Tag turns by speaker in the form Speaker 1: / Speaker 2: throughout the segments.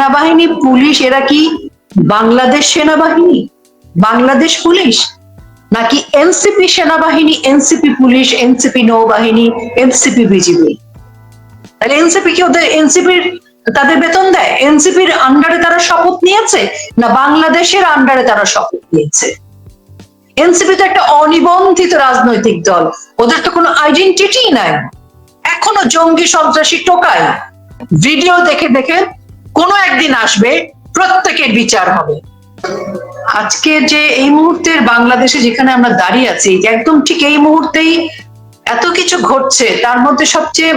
Speaker 1: সেনাবাহিনী, পুলিশ, এরা কি বাংলাদেশ সেনাবাহিনী? বাংলাদেশ পুলিশ? নাকি এনসিপি সেনাবাহিনী, এনসিপি পুলিশ, এনসিপি নৌবাহিনী, এনসিপি বিজিবি? তাহলে এনসিপি কি ওদের, এনসিপির তাদের বেতন দেয়? এনসিপির আন্ডারে তারা শপথ নিয়েছে, না বাংলাদেশের আন্ডারে তারা শপথ নিয়েছে? এনসিপি তো একটা অনিবন্ধিত রাজনৈতিক দল। ওদের তো কোনো আইডেন্টিটি নাই। এখনও জঙ্গি সন্ত্রাসী টোকায়। ভিডিও দেখে দেখে কোনো একদিন আসবে, প্রত্যেকের বিচার হবে। আজকে যে এই মুহূর্তের বাংলাদেশে যেখানে আমরা দাঁড়িয়ে আছি, একদম ঠিক এই মুহূর্তেই এত কিছু ঘটছে, তার মধ্যে সবচেয়ে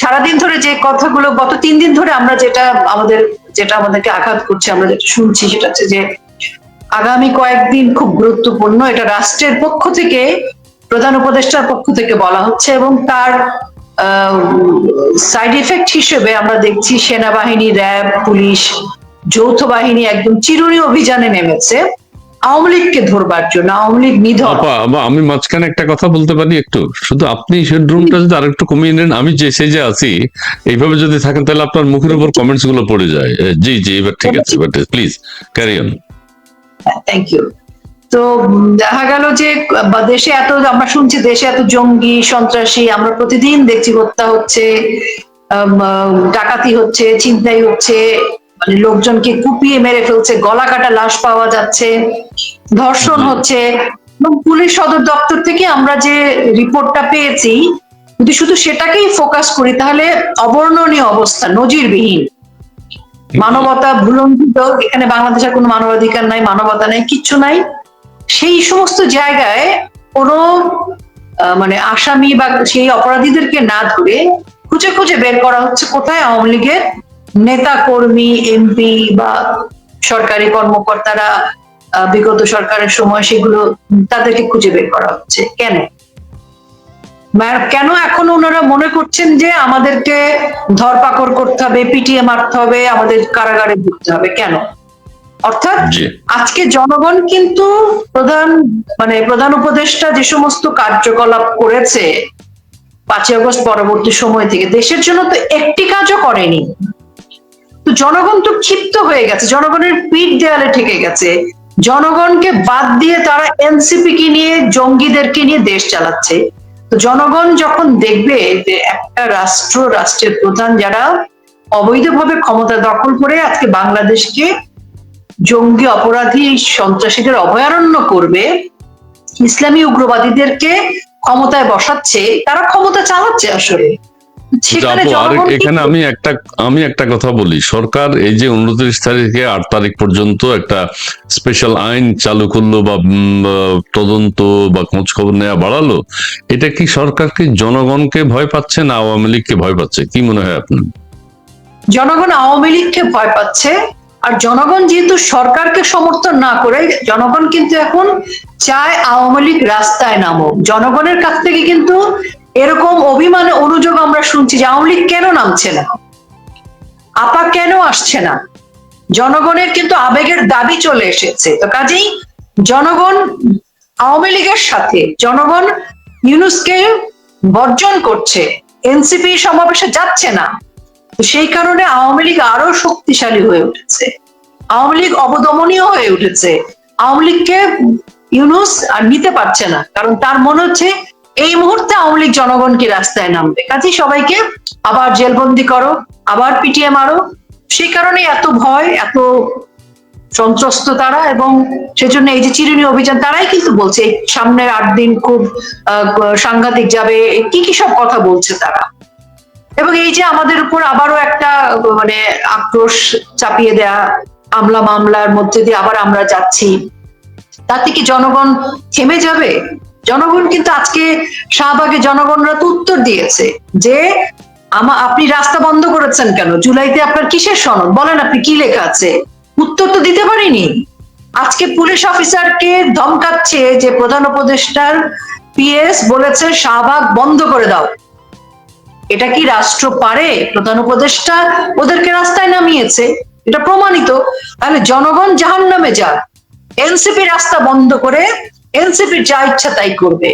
Speaker 1: সারাদিন ধরে যে কথাগুলো, গত তিন দিন ধরে আমরা যেটা আমাদের, যেটা আমাদেরকে আঘাত করছে, আমরা যেটা শুনছি সেটা হচ্ছে যে আগামী কয়েকদিন খুব গুরুত্বপূর্ণ এটা রাষ্ট্রের পক্ষ থেকে, প্রধান উপদেষ্টার পক্ষ থেকে বলা হচ্ছে এবং তার সাইড এফেক্ট হিসেবে আমরা দেখছি সেনাবাহিনী র্যাব পুলিশ যৌথ বাহিনী একদম চিরুনি অভিযানে নেমেছে। আওয়ামী লীগকে ধরবার জন্য আওয়ামী লীগ নিধন।
Speaker 2: আমি মাঝখানে একটা কথা বলতে পারি একটু। শুধু আপনি রুমটা যদি আরেকটু কমিয়ে নেন আমি যে সেই যে আছি এইভাবে যদি থাকেন তাহলে আপনার মুখের উপর কমেন্টসগুলো পড়ে যায়। জি জি এবার ঠিক আছে but please carry on
Speaker 1: thank you তো দেখা গেল যে দেশে এত আমরা শুনছি দেশে এত জঙ্গি সন্ত্রাসী আমরা প্রতিদিন দেখছি হত্যা হচ্ছে ডাকাতি হচ্ছে ছিনতাই হচ্ছে মানে লোকজনকে কুপিয়ে মেরে ফেলছে গলা কাটা লাশ পাওয়া যাচ্ছে ধর্ষণ হচ্ছে। এবং পুলিশ সদর দপ্তর থেকে আমরা যে রিপোর্টটা পেয়েছি যদি শুধু সেটাকেই ফোকাস করি তাহলে অবর্ণনীয় অবস্থা নজিরবিহীন। মানবতা ভুলঙ্কিত এখানে বাংলাদেশের কোনো মানবাধিকার নাই মানবতা নাই কিচ্ছু নাই। সেই সমস্ত জায়গায় কোনো মানে আসামি বা সেই অপরাধীদেরকে না ধরে খুঁজে খুঁজে বের করা হচ্ছে কোথায়? আওয়ামী লীগের নেতা কর্মী, এমপি বা সরকারি কর্মকর্তারা বিগত সরকারের সময় সেগুলো তাদেরকে খুঁজে বের করা হচ্ছে। কেন? কেন এখন ওনারা মনে করছেন যে আমাদেরকে ধরপাকড় করতে হবে, পিটিএ মারতে হবে, আমাদের কারাগারে ঢুকতে হবে? কেন? অর্থাৎ আজকে জনগণ কিন্তু প্রধান মানে প্রধান উপদেষ্টা যে সমস্ত কার্যকলাপ করেছে পাঁচই আগস্ট পরবর্তী সময় থেকে দেশের জন্য তো একটি কাজও করেনি। তো জনগণ তো ক্ষিপ্ত হয়ে গেছে জনগণের পিঠ দেয়ালে ঠেকে গেছে। জনগণকে বাদ দিয়ে তারা এনসিপি কে নিয়ে জঙ্গিদেরকে নিয়ে দেশ চালাচ্ছে। তো জনগণ যখন দেখবে যে একটা রাষ্ট্র রাষ্ট্রের প্রধান যারা অবৈধভাবে ক্ষমতা দখল করে আজকে বাংলাদেশকে জঙ্গি অপরাধী সন্ত্রাসীদের অভয়ারণ্য করবে ইসলামী উগ্রবাদীদেরকে ক্ষমতায় বসাচ্ছে তারা ক্ষমতা চালাচ্ছে আসলে।
Speaker 2: এখানে আমি একটা আমি একটা কথা বলি সরকার এই যে উনত্রিশ তারিখে আট তারিখ পর্যন্ত একটা স্পেশাল আইন চালু করল বা তদন্ত বা খোঁজ খবর নেওয়া বাড়ালো এটা কি সরকারকে জনগণকে ভয় পাচ্ছে না আওয়ামী লীগকে ভয় পাচ্ছে? কি মনে হয় আপনার?
Speaker 1: জনগণ আওয়ামী লীগকে ভয় পাচ্ছে আর জনগণ যেহেতু সরকারকে সমর্থন না করে, জনগণ কিন্তু এখন চায় আওয়ামী লীগ রাস্তায় নামো জনগণের কাছ থেকে কিন্তু এরকম অভিমানে অনুযোগ আমরা শুনছি যে আওয়ামী লীগ কেন নামছে না? আপা কেন আসছে না? জনগণের কিন্তু আবেগের দাবি চলে এসেছে। তো কাজেই জনগণ আওয়ামী লীগের সাথে, জনগণ ইউনুসকে বর্জন করছে। এনসিপি সমাবেশে যাচ্ছে না। সেই কারণে আওয়ামী লীগ আরও শক্তিশালী হয়ে উঠেছে। আওয়ামী লীগ অবদমনীয় হয়ে উঠেছে। আওয়ামী লীগকে ইউনুস আর নিতে পারছে না, কারণ তার মনে হচ্ছে এই মুহূর্তে আওয়ামী লীগ জনগণকে রাস্তায় নামবে। কাজে সবাইকে আবার জেলবন্দি করো, আবার পিটিয়ে মারো। সেই কারণে এত ভয়, এত সন্ত্রস্ত তারা এবং সেজন্য এই যে চিরুনি অভিযান, তারাই কিন্তু বলছে সামনের আট দিন খুব সাংঘাতিক যাবে। কি কি সব কথা বলছে তারা। এবং এই যে আমাদের উপর আবারও একটা মানে আক্রোশ চাপিয়ে দেয়া, আমলা মামলার মধ্যে দিয়ে আবার আমরা যাচ্ছি, তাতে কি জনগণ থেমে যাবে? জনগণ কিন্তু আজকে শাহবাগে জনগণরা তো উত্তর দিয়েছে যে, আমা, আপনি রাস্তা বন্ধ করেছেন কেন? জুলাইতে আপনার কিসের সনদ? বলেন আপনি কি লেখা আছে? উত্তর তো দিতে পারিনি। আজকে পুলিশ অফিসারকে ধমকাচ্ছে যে প্রধান উপদেষ্টার পিএস বলেছে, শাহবাগ বন্ধ করে দাও। এটা কি রাষ্ট্র পারে? প্রধান উপদেষ্টা ওদেরকে রাস্তায় নামিয়েছে। এটা প্রমাণিত। তাহলে জনগণ জাহান নামে যাক। এনসিপি রাস্তা বন্ধ করে এনসিপি যা ইচ্ছা তাই করবে।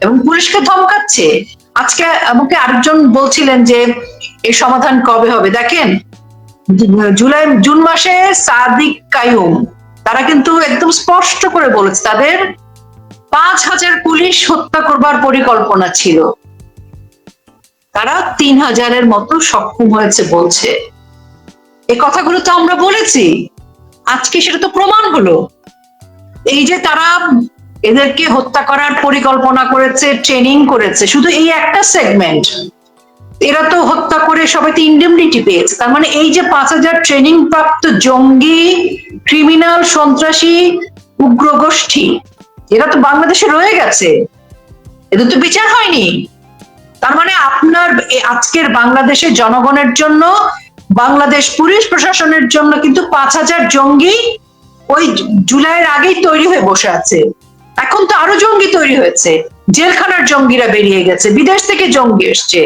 Speaker 1: এবং পুলিশকে ধমকাচ্ছে। আজকে আমাকে আরেকজন বলছিলেন যে এই সমাধান কবে হবে? দেখেন, জুলাই, জুন মাসে সাদিক কায়ুম তারা কিন্তু একদম স্পষ্ট করে বলেছে, তাদের পাঁচ হাজার পুলিশ হত্যা করবার পরিকল্পনা ছিল। তারা তিন হাজারের মতো সক্ষম হয়েছে বলছে। এ কথাগুলো তো আমরা বলেছি। আজকে সেটা তো প্রমাণ হলো এই যে তারা এদেরকে হত্যা করার পরিকল্পনা করেছে ট্রেনিং করেছে, শুধু এই একটা সেগমেন্ট এরা তো হত্যা করে সবাই তো ইন্ডেমনিটি পেয়েছে। তার মানে এই যে পাঁচ হাজার ট্রেনিং প্রাপ্ত জঙ্গি ক্রিমিনাল সন্ত্রাসী উগ্র গোষ্ঠী এরা তো বাংলাদেশে রয়ে গেছে। এদের তো বিচার হয়নি। তার মানে আপনার আজকের বাংলাদেশের জনগণের জন্য, বাংলাদেশ পুলিশ প্রশাসনের জন্য কিন্তু পাঁচ হাজার জঙ্গি ওই জুলাইয়ের আগেই তৈরি হয়ে বসে আছে। এখন তো আরও জঙ্গি তৈরি হয়েছে। জেলখানার জঙ্গিরা বেরিয়ে গেছে, বিদেশ থেকে জঙ্গি এসছে।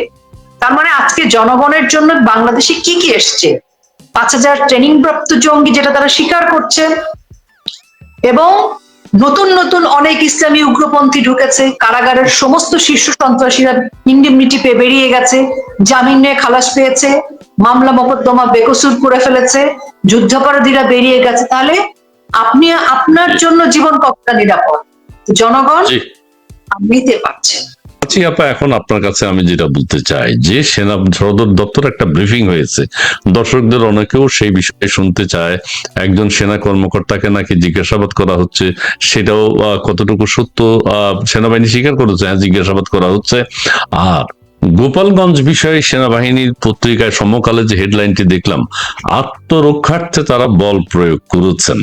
Speaker 1: তার মানে আজকে জনগণের জন্য বাংলাদেশে কি কি এসছে? পাঁচ হাজার ট্রেনিং প্রাপ্ত জঙ্গি যেটা তারা স্বীকার করছে এবং নতুন নতুন অনেক ইসলামী উগ্রপন্থী ঢুকেছে, কারাগারের সমস্ত শীর্ষ সন্ত্রাসীরা ইন্ডিমনিটি পেয়ে বেরিয়ে গেছে জামিন নিয়ে খালাস পেয়েছে মামলা মকদ্দমা বেকসুর করে ফেলেছে যুদ্ধাপরাধীরা বেরিয়ে গেছে। তাহলে আপনি আপনার জন্য জীবন কতটা নিরাপদ? জনগণ নিতে পারছে
Speaker 2: আচ্ছা আপা, এখন আপনার কাছে আমি যেটা বলতে চাই, যে সেনা সদর দপ্তর একটা ব্রিফিং হয়েছে। দর্শকদের অনেকেও সেই বিষয়ে শুনতে চায়, একজন সেনা কর্মকর্তাকে নাকি জিজ্ঞাসাবাদ করা হচ্ছে, সেটাও কতটুকু সত্য সেনাবাহিনী স্বীকার করেছে? হ্যাঁ জিজ্ঞাসাবাদ করা হচ্ছে। আর গোপালগঞ্জ বিষয়ে সেনাবাহিনীর পত্রিকায় সমকালে যে হেডলাইনটি দেখলাম, আত্মরক্ষার্থে তারা বল প্রয়োগ করেছেন।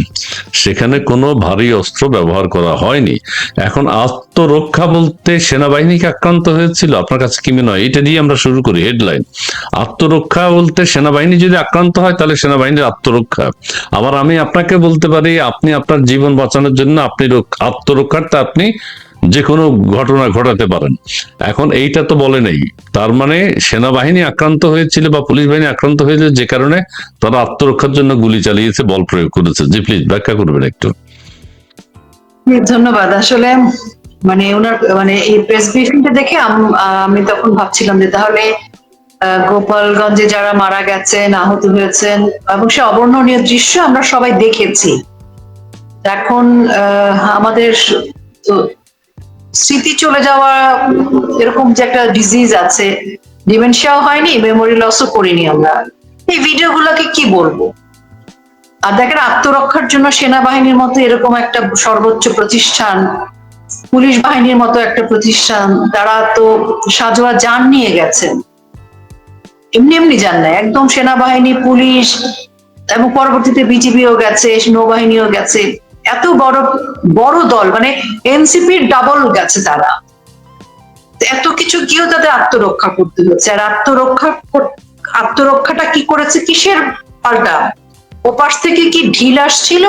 Speaker 2: সেখানে কোনো ভারী অস্ত্র ব্যবহার করা হয়নি। এখন আত্মরক্ষা বলতে সেনাবাহিনীকে আক্রান্ত হয়েছিল? আপনার কাছে কি মনে হয়? এটা দিয়ে আমরা শুরু করি হেডলাইন। আত্মরক্ষা বলতে সেনাবাহিনী যদি আক্রান্ত হয়, তাহলে সেনাবাহিনীর আত্মরক্ষা। আবার আমি আপনাকে বলতে পারি, আপনি আপনার জীবন বাঁচানোর জন্য আপনি আত্মরক্ষার্থে আপনি যে কোনো ঘটনা ঘটাতে পারেন। এখন এইটা তো বলে নেই। তার মানে সেনাবাহিনী আক্রান্ত হয়েছিল বা পুলিশ বাহিনী আক্রান্ত হয়েছিল যে কারণে তারা আত্মরক্ষার জন্য গুলি চালিয়েছে, বল প্রয়োগ করেছে। জি প্লিজ ব্যাখ্যা করবেন একটু।
Speaker 1: ধন্যবাদ। আসলে মানে ওনার মানে এই প্রেস ব্রিফিংটা দেখে আমি তখন ভাবছিলাম যে তাহলে গোপালগঞ্জে যারা মারা গেছেন, আহত হয়েছেন, এবং সে অবর্ণনীয় দৃশ্য আমরা সবাই দেখেছি। এখন আমাদের স্মৃতি চলে যাওয়া, এরকম যে একটা ডিজিজ আছে ডিমেনশিয়াও হয়নি মেমোরি লসও করিনি আমরা। এই ভিডিওগুলোকে কি বলব? আর দেখেন, আত্মরক্ষার জন্য সেনাবাহিনীর মতো এরকম একটা সর্বোচ্চ প্রতিষ্ঠান, পুলিশ বাহিনীর মতো একটা প্রতিষ্ঠান, তারা তো সাজোয়া যান নিয়ে গেছেন। এমনি এমনি যান না একদম সেনাবাহিনী, পুলিশ, এবং পরবর্তীতে বিজিবিও গেছে, নৌবাহিনীও গেছে। এত বড় বড় দল মানে এনসিপির ডাবল গেছে তারা। এত কিছু গিয়েও তাদের আত্মরক্ষা করতে হচ্ছে। আর আত্মরক্ষা আত্মরক্ষাটা কি করেছে কিসের পাল্টা? ওপাশ থেকে কি ঢিল আসছিল?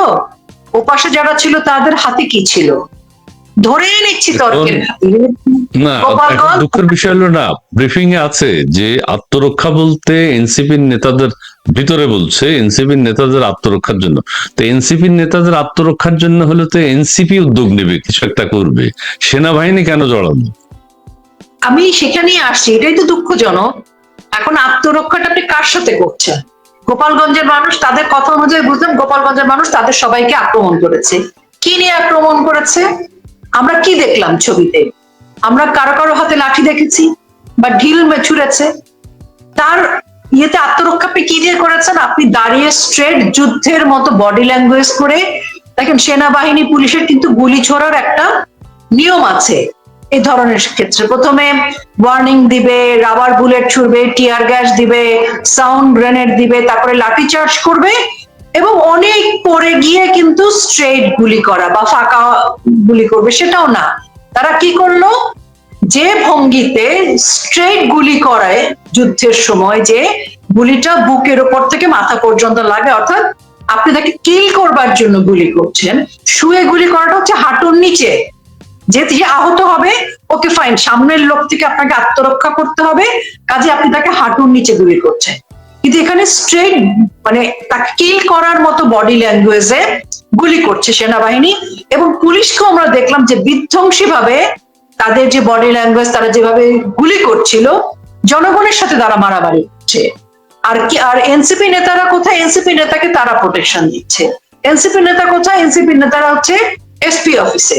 Speaker 1: ওপাশে যারা ছিল তাদের হাতে কি ছিল? ধরে নিচ্ছি তর্কের
Speaker 2: না দুঃখের বিষয় হলো না ব্রিফিং এ আছে যে আত্মরক্ষা বলতে এনসিপির নেতাদের ভিতরে বলছে এনসিপির নেতাদের আত্মরক্ষার জন্য। তো এনসিপির নেতাদের আত্মরক্ষার জন্য হলে তো এনসিপি উদ্যোগ নেবে কিছু একটা করবে। সেনাবাহিনী কেন জড়ানো
Speaker 1: আমি সেখানেই আসছি এটাই তো দুঃখজনক। এখন আত্মরক্ষাটা আপনি কার সাথে করছেন? গোপালগঞ্জের মানুষ তাদের কথা অনুযায়ী বুঝলাম গোপালগঞ্জের মানুষ তাদের সবাইকে আক্রমণ করেছে। কি নিয়ে আক্রমণ করেছে? আমরা কি দেখলাম ছবিতে? আমরা কারও কারও হাতে লাঠি দেখেছি বা ঢিল ছুঁড়েছে তার ইয়েতে আত্মরক্ষা আপনি কি দিয়ে করেছেন আপনি দাঁড়িয়ে স্ট্রেট যুদ্ধের মতো বডি ল্যাঙ্গুয়েজ করে দেখেন সেনাবাহিনী, পুলিশের কিন্তু গুলি ছোড়ার একটা নিয়ম আছে এই ধরনের ক্ষেত্রে। প্রথমে ওয়ার্নিং দিবে রাবার বুলেট ছুড়বে টিয়ার গ্যাস দিবে সাউন্ড গ্রেনেড দিবে, তারপরে লাঠি চার্জ করবে এবং অনেক পরে গিয়ে কিন্তু স্ট্রেট গুলি করা বা ফাঁকা গুলি করবে সেটাও না। তারা কি করল? যে ভঙ্গিতে স্ট্রেট গুলি করায় যুদ্ধের সময়, যে গুলিটা বুকের ওপর থেকে মাথা পর্যন্ত লাগে, অর্থাৎ আপনি তাকে কিল করবার জন্য গুলি করছেন, শুয়ে গুলি করাটা হচ্ছে হাঁটুর নিচে। যে আহত হবে, ওকে ফাইন সামনের লোক থেকে আপনাকে আত্মরক্ষা করতে হবে, কাজে আপনি তাকে হাঁটুর নিচে গুলি করছেন। কিন্তু এখানে স্ট্রেট মানে তাকে কিল করার মতো বডি ল্যাঙ্গুয়েজে গুলি করছে সেনাবাহিনী এবং পুলিশকেও আমরা দেখলাম যে বিধ্বংসী ভাবে তাদের যে বডি ল্যাঙ্গুয়েজ তারা যেভাবে গুলি করছিল, জনগণের সাথে তারা মারামারি করছে। আর কি, আর এনসিপি নেতারা কোথায়? এনসিপি নেতাকে তারা প্রোটেকশন দিচ্ছে। এনসিপি নেতা কোথায়? এনসিপি নেতারা হচ্ছে এসপি অফিসে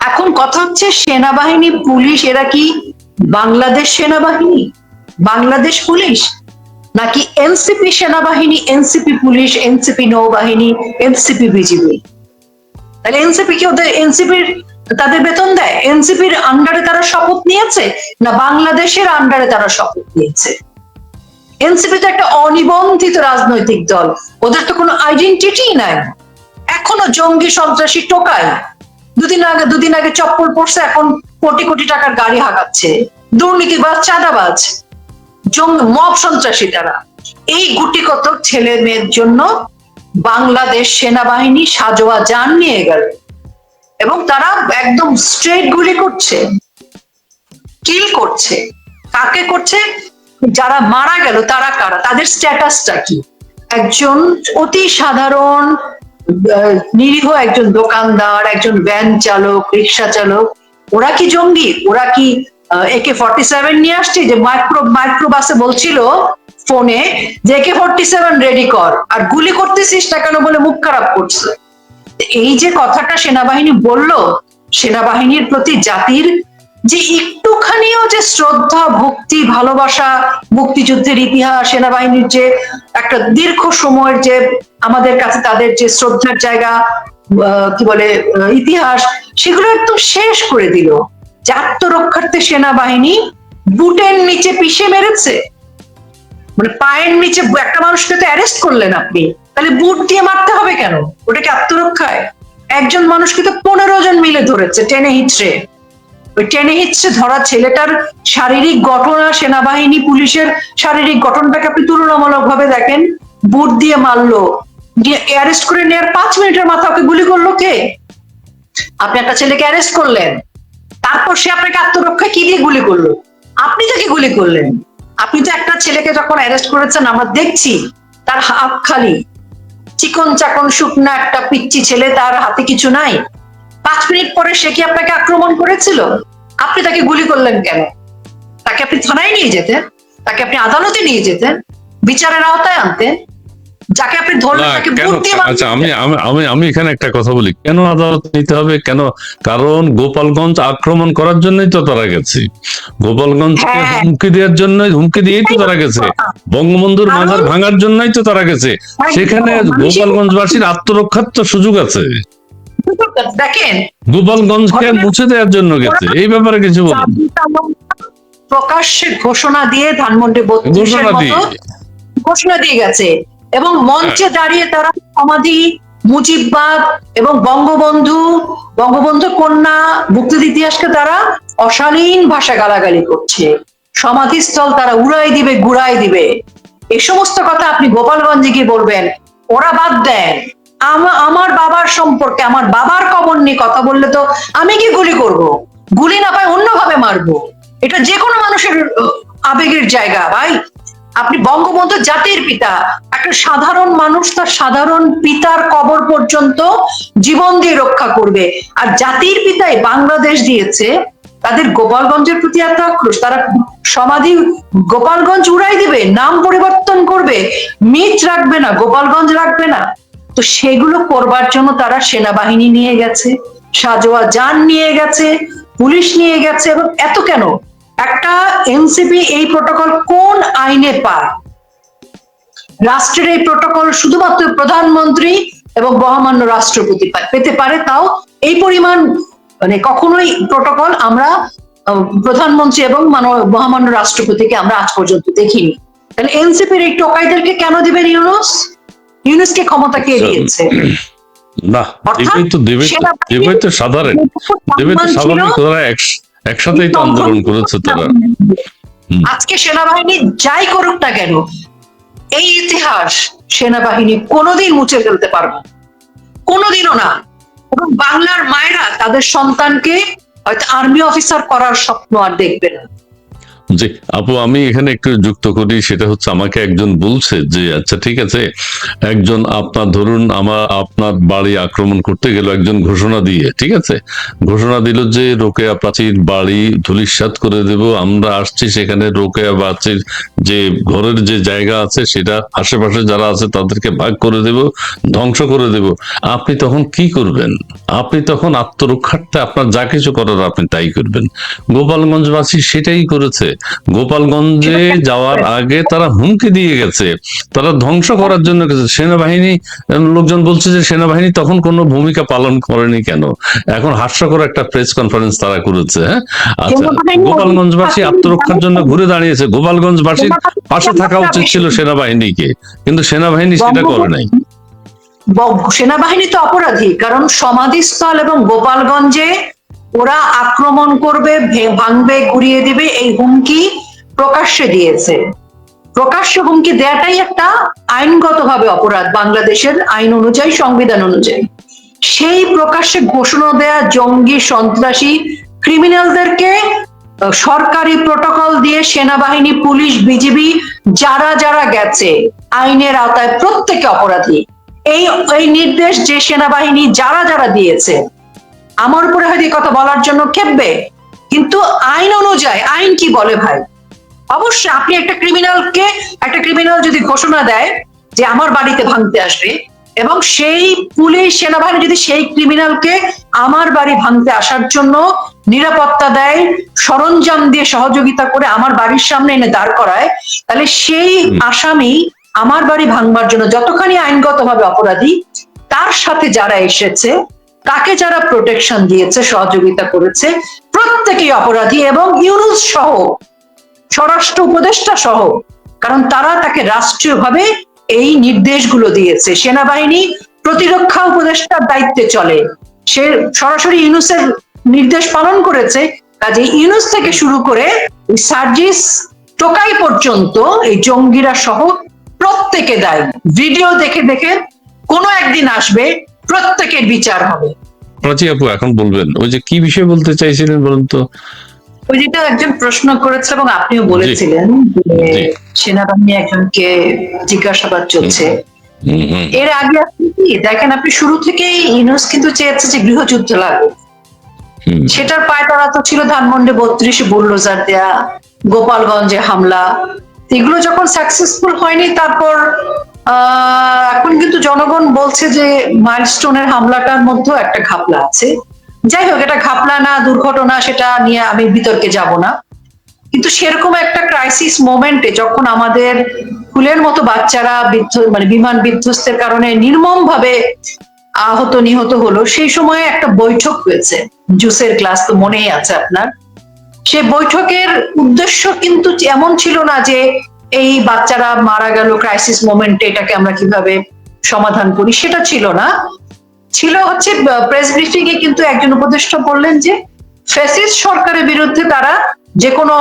Speaker 1: এখন কথা হচ্ছে সেনাবাহিনী, পুলিশ, এরা কি বাংলাদেশ সেনাবাহিনী? বাংলাদেশ পুলিশ? নাকি এনসিপি সেনাবাহিনী, এনসিপি পুলিশ, এনসিপি নৌবাহিনী, এনসিপি বিজিবি? তাহলে এনসিপি কি ওদের এনসিপির তাদের বেতন দেয়? এনসিপির আন্ডারে তারা শপথ নিয়েছে না বাংলাদেশের আন্ডারে তারা শপথ নিয়েছে? এনসিপি তো একটা অনিবন্ধিত রাজনৈতিক দল। ওদের তো কোনো আইডেন্টিটি নাই। এখনও জঙ্গি সন্ত্রাসী টোকায়। দুদিন আগে দুদিন আগে চপ্পল পড়ছে, এখন কোটি কোটি টাকার গাড়ি হাঁকাচ্ছে। দুর্নীতিবাজ, চাঁদাবাজ। মব সন্ত্রাসী তারা এই গুটি কত ছেলে মেয়ের জন্য বাংলাদেশ সেনাবাহিনী সাজোয়া যান নিয়ে গেল। এবং তারা একদম স্ট্রেট গুলি করছে কিল করছে। কাকে করছে? যারা মারা গেল, তারা কারা? তাদের স্ট্যাটাসটা কি? একজন অতি সাধারণ নিরীহ একজন দোকানদার, একজন ভ্যান চালক, রিক্সা চালক, ওরা কি জঙ্গি? ওরা কি একে ফর্টি সেভেন নিয়ে আসছি, যে মাইক্রো মাইক্রো বাসে বলছিল ফোনে যে একে ফর্টি সেভেন রেডি কর, আর গুলি করতেছিস না কেন বলে মুখ খারাপ করছে। এই যে কথাটা সেনাবাহিনী বলল, সেনাবাহিনীর প্রতি জাতির যে একটুখানিও যে শ্রদ্ধা, ভক্তি, ভালোবাসা, মুক্তিযুদ্ধের ইতিহাস, সেনাবাহিনীর যে একটা দীর্ঘ সময়ের যে আমাদের কাছে তাদের যে শ্রদ্ধার জায়গা কি বলে ইতিহাস, সেগুলো একদম শেষ করে দিল। আত্মরক্ষার্থে সেনাবাহিনী বুটের নিচে পিষে মেরেছে। মানে পায়ের নিচে একটা মানুষকে তো অ্যারেস্ট করলেন আপনি। তাহলে বুট দিয়ে মারতে হবে কেন? ওটা কি আত্মরক্ষায়? একজন মানুষকে তো পনেরো জন মিলে ধরেছে, টেনে হিচড়ে। ওই টেনে হিচড়ে ধরা ছেলেটার শারীরিক গঠন আর সেনাবাহিনী, পুলিশের শারীরিক গঠনটাকে আপনি তুলনামূলক ভাবে দেখেন। বুট দিয়ে মারলো। অ্যারেস্ট করে নেওয়ার পাঁচ মিনিটের মাথা ওকে গুলি করল কে? আপনি একটা ছেলেকে অ্যারেস্ট করলেন। তারপর সে আপনাকে আত্মরক্ষা কি দিয়ে গুলি করল? আপনি তাকে গুলি করলেন। আপনি তো একটা ছেলেকে যখন অ্যারেস্ট করেছেন, আমরা দেখছি তার হাত খালি। চিকন চাকন, শুকনা একটা পিচ্ছি ছেলে, তার হাতে কিছু নাই। পাঁচ মিনিট পরে সে কি আপনাকে আক্রমণ করেছিল? আপনি তাকে গুলি করলেন কেন? তাকে আপনি থানায় নিয়ে যেতেন? তাকে আপনি আদালতে নিয়ে যেতেন? বিচারের আওতায় আনতেন? যাকে আপনি ধরলেন তাকে
Speaker 2: আচ্ছা আমি আমি এখানে একটা কথা বলি। কেন আদালত নিতে হবে? কেন? কারণ গোপালগঞ্জ আক্রমণ করার জন্যই তো তারা গেছে। গোপালগঞ্জকে
Speaker 1: হ্যাঁ।
Speaker 2: হুমকি দেওয়ার হুমকি দিয়েই তো তারা গেছে। বঙ্গবন্ধুর মাজার ভাঙার জন্যই তো তারা গেছে। সেখানে গোপালগঞ্জবাসীর আত্মরক্ষার তো সুযোগ আছে।
Speaker 1: দেখেন
Speaker 2: গোপালগঞ্জকে মুছে দেওয়ার জন্য গেছে। এই ব্যাপারে কিছু বলুন।
Speaker 1: প্রকাশ্যে ঘোষণা দিয়ে ধানমন্ডি বত্রিশের মতো ঘোষণা দিয়ে গেছে। এবং মঞ্চে দাঁড়িয়ে তারা সমাধি মুজিববাদ এবং বঙ্গবন্ধু বঙ্গবন্ধু কন্যা মুক্তির ইতিহাসকে তারা অশালীন ভাষা গালাগালি করছে। সমাধিস্থল তারা উড়াই দিবে গুড়াই দিবে। এই সমস্ত কথা আপনি গোপালগঞ্জে গিয়ে বলবেন ওরা বাদ দেন। আমা- আমার বাবার সম্পর্কে আমার বাবার কবর নিয়ে কথা বললে তো আমি কি গুলি করব? গুলি না পাই অন্যভাবে মারবো। এটা যে কোনো মানুষের আবেগের জায়গা ভাই। আপনি বঙ্গবন্ধু জাতির পিতা, একটা সাধারণ মানুষ তার সাধারণ পিতার কবর পর্যন্ত জীবন দিয়ে রক্ষা করবে। আর জাতির পিতাই বাংলাদেশ দিয়েছে, তাদের গোপালগঞ্জের প্রতি এত আক্রোশ, তারা সমাধি গোপালগঞ্জ উড়াই দিবে, নাম পরিবর্তন করবে, মিট রাখবে না, গোপালগঞ্জ রাখবে না। তো সেগুলো করবার জন্য তারা সেনাবাহিনী নিয়ে গেছে, সাজোয়া যান নিয়ে গেছে, পুলিশ নিয়ে গেছে, এবং এত কেন? একটা এনসিপি এই প্রোটোকল কোন আইনে পায়? রাষ্ট্রের এই প্রোটোকল শুধুমাত্র প্রধানমন্ত্রী এবং মহামান্য রাষ্ট্রপতি পেতে পারে তাও এই পরিমাণ মানে কখনোই প্রোটোকল আমরা প্রধানমন্ত্রী এবং মহামান্য রাষ্ট্রপতিকে আমরা আজ পর্যন্ত দেখিনি। তাহলে এনসিপির এই টোকাইদেরকে কেন দিবেন ইউনুস? ইউনুসকে ক্ষমতা কে দিয়েছে?
Speaker 2: না দেবে তো দেবে দেবে তো সাধারণ। দেবে তো
Speaker 1: সম্মান
Speaker 2: একসাথেই তো আন্দোলন করেছে তারা।
Speaker 1: আজকে সেনাবাহিনী যাই করুক না কেন এই ইতিহাস সেনাবাহিনী কোনোদিন মুছে ফেলতে পারবে। কোনোদিনও না। এবং বাংলার মায়েরা তাদের সন্তানকে হয়তো আর্মি অফিসার করার স্বপ্ন আর দেখবে না।
Speaker 2: জি। আপু, আমি এখানে একটু যুক্ত করি, সেটা হচ্ছে আমাকে একজন বলছে যে আচ্ছা ঠিক আছে, একজন আপনার, ধরুন আমার আপনার বাড়ি আক্রমণ করতে গেল, একজন ঘোষণা দিয়ে, ঠিক আছে? ঘোষণা দিল যে, রোকেয়া প্রাচীর বাড়ি ধুলিস্বাত করে দেব, আমরা আসছি সেখানে রোকেয়া প্রাচীর যে ঘরের যে জায়গা আছে, সেটা আশেপাশে যারা আছে, তাদেরকে ভাগ করে দেব, ধ্বংস করে দেব। আপনি তখন কি করবেন? আপনি তখন আত্মরক্ষার্থে আপনার যা কিছু করার আপনি তাই করবেন। গোপালগঞ্জবাসী সেটাই করেছে। গোপালগঞ্জে যাওয়ার আগে তারা হুমকি দিয়ে গেছে। তারা ধ্বংস করার জন্য গেছে। সেনাবাহিনী লোকজন বলছে যে সেনাবাহিনী তখন কোনো ভূমিকা পালন করেনি কেন? এখন হাস্যকর একটা প্রেস কনফারেন্স তারা করেছে হ্যাঁ? আচ্ছা গোপালগঞ্জবাসী আত্মরক্ষার জন্য ঘুরে দাঁড়িয়েছে। গোপালগঞ্জবাসীর পাশে থাকা উচিত ছিল সেনাবাহিনীকে। কিন্তু সেনাবাহিনী সেটা করে নাই।
Speaker 1: সেনাবাহিনী তো অপরাধী কারণ সমাধিস্থল এবং গোপালগঞ্জে ওরা আক্রমণ করবে ভাঙবে, ঘুরিয়ে দিবে, এই হুমকি প্রকাশ্যে দিয়েছে। প্রকাশ্য হুমকি দেয়াটাই একটা আইনগতভাবে অপরাধ বাংলাদেশের আইন অনুযায়ী, সংবিধান অনুযায়ী। সেই প্রকাশ্যে ঘোষণা দেয়া জঙ্গি, সন্ত্রাসী, ক্রিমিনালদেরকে সরকারি প্রোটোকল দিয়ে সেনাবাহিনী, পুলিশ, বিজিবি, যারা যারা গেছে, আইনের আওতায় প্রত্যেকে অপরাধী। এই এই নির্দেশ যে সেনাবাহিনী যারা যারা দিয়েছে আমার উপরে হয়তো এই কথা বলার জন্য খেপবে। কিন্তু আইন অনুযায়ী আইন কি বলে ভাই? অবশ্যই আপনি একটা ক্রিমিনালকে একটা ক্রিমিনাল যদি ঘোষণা দেয় যে আমার বাড়িতে ভাঙতে আসবে এবং সেই পুলিশ সেনাবাহিনী যদি সেই ক্রিমিনালকে আমার বাড়ি ভাঙতে আসার জন্য নিরাপত্তা দেয় সরঞ্জাম দিয়ে সহযোগিতা করে আমার বাড়ির সামনে এনে দাঁড় করায় তাহলে সেই আসামি আমার বাড়ি ভাঙবার জন্য যতখানি আইনগতভাবে অপরাধী তার সাথে যারা এসেছে তাকে যারা প্রোটেকশন দিয়েছে, সহযোগিতা করেছে, প্রত্যেকেই অপরাধী এবং ইউনুস সহ, স্বরাষ্ট্র উপদেষ্টা সহ, কারণ তারা তাকে রাষ্ট্রীয়ভাবে এই নির্দেশগুলো দিয়েছে। সেনাবাহিনী প্রতিরক্ষা উপদেষ্টার দায়িত্বে চলে। সে সরাসরি ইউনুসের নির্দেশ পালন করেছে। কাজে ইউনুস থেকে শুরু করে সার্জিস টোকাই পর্যন্ত এই জঙ্গিরা সহ প্রত্যেকে দায়ী। ভিডিও দেখে দেখে কোনো একদিন আসবে প্রত্যেকের বিচার হবে।
Speaker 2: প্রাচী আপু এখন বলবেন ওই যে কি বিষয় বলতে চাইছিলেন বলুন তো?
Speaker 1: ওই যেটা একজন প্রশ্ন করেছে এবং আপনিও বলেছিলেন যে সেনাবাহিনী একজনকে জিজ্ঞাসাবাদ চলছে। এর আগে আপনি কি দেখেন আপনি শুরু থেকেই ইউনুস কিন্তু চেয়েছে যে গৃহযুদ্ধ লাগুক।
Speaker 2: হুম,
Speaker 1: সেটার পায়তারা তো ছিল ধানমন্ডে বত্রিশে বুলডোজার দেয়া গোপালগঞ্জে হামলা। এগুলো যখন সাকসেসফুল হয়নি তারপর এখন কিন্তু জনগণ বলছে যে মাইলস্টোনের হামলাটার মধ্যেও একটা ঘাপলা আছে। যাই হোক, এটা ঘাপলা না, দুর্ঘটনা, সেটা নিয়ে আমি বিতর্কে যাব না। কিন্তু সেরকম একটা ক্রাইসিস মোমেন্টে যখন আমাদের ফুলের মতো বাচ্চারা মানে বিমান বিধ্বস্তের কারণে নির্মম ভাবে আহত, নিহত হলো, সেই সময়ে একটা বৈঠক হয়েছে। জুসের ক্লাস তো মনেই আছে আপনার। সে বৈঠকের উদ্দেশ্য কিন্তু এমন ছিল না যে এই বাচ্চারা মারা গেল ক্রাইসিস মোমেন্টে এটাকে আমরা কীভাবে সমাধান করি সেটা ছিল না। ছিল হচ্ছে প্রেস ব্রিফিং এ কিন্তু একজন উপদেষ্টা বললেন যে ফেসিস সরকারের বিরুদ্ধে তারা যে কোনো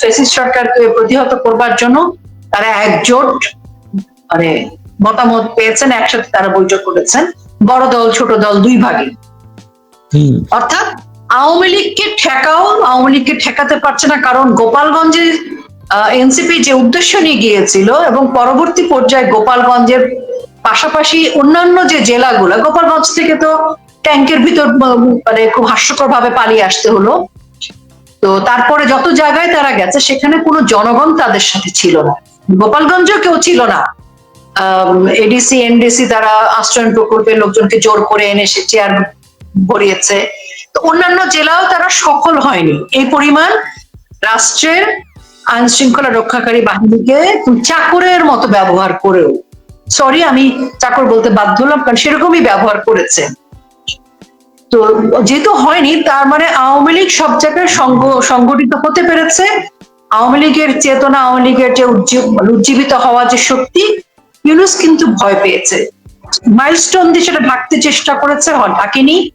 Speaker 1: ফেসিস সরকারকে প্রতিহত করবার জন্য তারা একজোট মানে মতামত পেয়েছেন একসাথে তারা বৈঠক করেছেন বড় দল ছোট দল দুই ভাগে। অর্থাৎ আওয়ামী লীগকে ঠেকাও আওয়ামী লীগকে ঠেকাতে পারছে না কারণ গোপালগঞ্জে এনসিপি যে উদ্দেশ্য নিয়ে গিয়েছিল এবং পরবর্তী পর্যায়ে গোপালগঞ্জের পাশাপাশি অন্যান্য যে জেলাগুলো, গোপালগঞ্জ থেকে তো ট্যাঙ্কের ভিতর মানে খুব হাস্যকর ভাবে পালিয়ে আসতে হলো। তো তারপরে যত জায়গায় তারা গেছে, সেখানে কোনো জনগণ তাদের সাথে ছিল না। গোপালগঞ্জও কেউ ছিল না। এডিসি এনডিসি তারা আশ্রয়ণ প্রকল্পের লোকজনকে জোর করে এনে সে চেয়ার ভরিয়েছে। তো অন্যান্য জেলাও তারা সফল হয়নি। এই পরিমাণ রাষ্ট্রের আইন শৃঙ্খলা রক্ষাকারী বাহিনীকে চাকরের মতো ব্যবহার করেও। সরি আমি চাকর বলতে বাধ্য হলাম, কারণ সেরকমই ব্যবহার করেছে। তো যেহেতু হয়নি, তার মানে আওয়ামী লীগ সব জায়গায় সংগ- সংগঠিত হতে পেরেছে। আওয়ামী লীগের চেতনা, আওয়ামী লীগের যে উজ্জীব- উজ্জীবিত হওয়া যে শক্তি, ইউনুস কিন্তু ভয় পেয়েছে। মাইলস্টোন দিয়ে সেটা ঢাকতে চেষ্টা করেছে ঢাকেনি।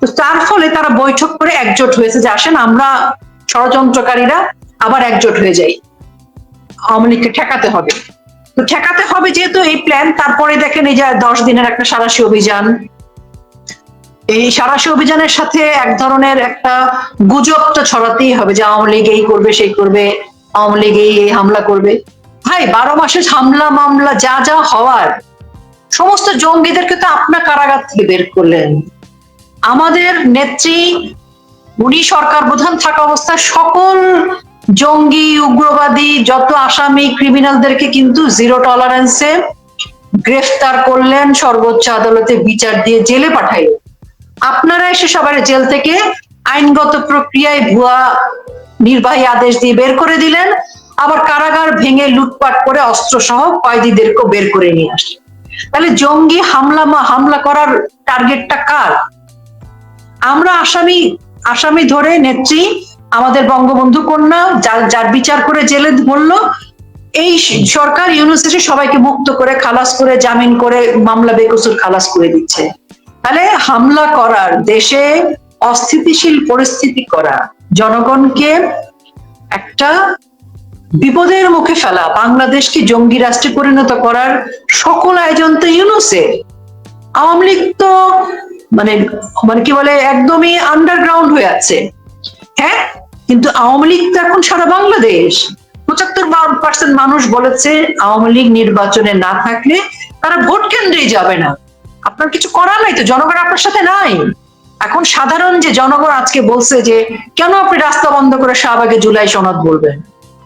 Speaker 1: তো তার ফলে তারা বৈঠক করে একজোট হয়েছে, যে আসেন আমরা ষড়যন্ত্রকারীরা আবার একজোট হয়ে যাই। আওয়ামী লীগকে ঠেকাতে হবে। তো ঠেকাতে হবে যেহেতু এই প্ল্যান তারপরে দেখেন এই যে দশ দিনের একটা সারাশি অভিযান। এই সারাশি অভিযানের সাথে এক ধরনের একটা গুজব তো ছড়াতেই হবে যে আওয়ামী লীগ এই করবে, সেই করবে, আওয়ামী লীগ এই এই হামলা করবে। ভাই, বারো মাসের হামলা মামলা যা যা হওয়ার, সমস্ত জঙ্গিদেরকে তো আপনার কারাগার থেকে বের করলেন। আমাদের নেত্রী, উনি সরকার প্রধান থাকা অবস্থায় সকল জঙ্গি, উগ্রবাদী, যত আসামি ক্রিমিনালদেরকে কিন্তু জিরো টলারেন্সে গ্রেফতার করলেন, সর্বোচ্চ আদালতে বিচার দিয়ে জেলে পাঠাইলেন আপনারা এসে সবার জেল থেকে আইনগত প্রক্রিয়ায় ভুয়া নির্বাহী আদেশ দিয়ে বের করে দিলেন, আবার কারাগার ভেঙে লুটপাট করে অস্ত্র সহ কয়েদিদেরকেও বের করে নিয়ে আসে তাহলে জঙ্গি হামলা হামলা করার টার্গেটটা কার? আমরা আসামি আসামি ধরে নেত্রী আমাদের বঙ্গবন্ধু কন্যা, যার যার বিচার করে জেলে বলল এই সরকার ইউনিভার্সিটি সবাইকে মুক্ত করে, খালাস করে, জামিন করে, মামলা বেকসুর খালাস করে দিচ্ছে। তাহলে হামলা করার, দেশে অস্থিতিশীল পরিস্থিতি করা জনগণকে একটা বিপদের মুখে ফেলা, বাংলাদেশকে জঙ্গি রাষ্ট্রে পরিণত করার সকল আয়োজন তো ইউনুসের। আওয়ামী লীগ তো মানে মানে কি বলে, একদমই আন্ডারগ্রাউন্ড হয়ে আছে। হ্যাঁ? কিন্তু আওয়ামী লীগ তো এখন সারা বাংলাদেশ। পঁচাত্তর পার্সেন্ট মানুষ বলেছে আওয়ামী লীগ নির্বাচনে না থাকলে তারা ভোট কেন্দ্রে যাবে না। আপনার কিছু করার নাই তো জনগণ আপনার সাথে নাই। এখন সাধারণ যে জনগণ আজকে বলছে যে কেন আপনি রাস্তা বন্ধ করে শাহবাগে জুলাই সনদ বলবেন?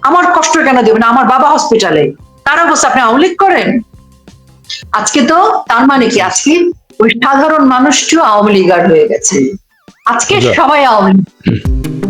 Speaker 1: আমার কষ্ট কেন দেবেন? আমার বাবা হসপিটালে তার অবস্থা আপনি আওয়ামী লীগ করেন? আজকে তো তার মানে কি? আজকে ওই সাধারণ মানুষটিও আওয়ামী লীগার হয়ে গেছে। আজকে সবাই আওয়ামী লীগ।